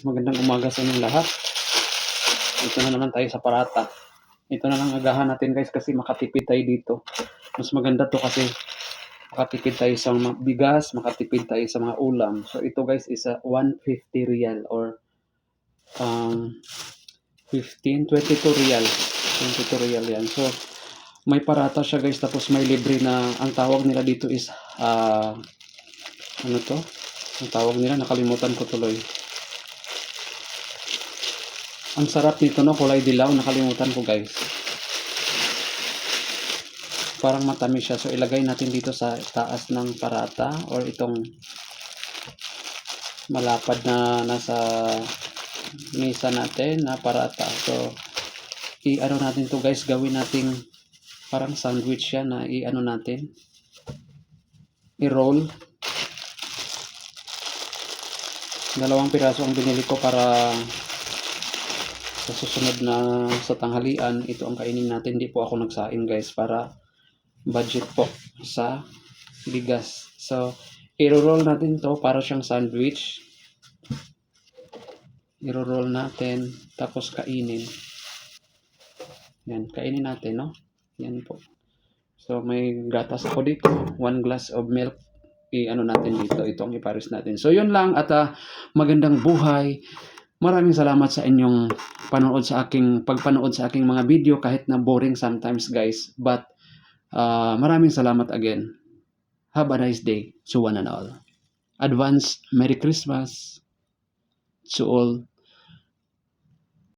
Magandang umaga sa inyong lahat. Ito na naman tayo sa parata. Ito na lang agahan natin guys kasi makatipid tayo dito. Mas maganda to kasi makatipid tayo sa mga bigas, makatipid tayo sa mga ulam. So ito guys is a 150 real or um, 15, 22 real. 22 real yan. So may parata siya guys tapos may libre na ang tawag nila dito is ah ano to? Ang tawag nila nakalimutan ko tuloy. Ang sarap nito no, kulay dilaw, nakalimutan ko guys. Parang matamis siya. So ilagay natin dito sa taas ng parata or itong malapad na nasa mesa natin na parata. So i-ano natin to guys, gawin nating parang sandwich siya na i-ano natin. I-roll. Dalawang piraso ang binili ko para sa susunod na sa tanghalian, ito ang kainin natin. Hindi po ako nagsaing guys para budget po sa bigas. So, i-roll natin to para siyang sandwich. I-roll natin tapos kainin. Yan, kainin natin, no? Yan po. So, may gatas ako dito. One glass of milk. I-ano natin dito. Ito ang iparis natin. So, yun lang. At ah, magandang buhay. Maraming salamat sa inyong panood sa aking pagpanood sa aking mga video kahit na boring sometimes guys. But uh, maraming salamat again. Have a nice day to one and all. Advance merry christmas to all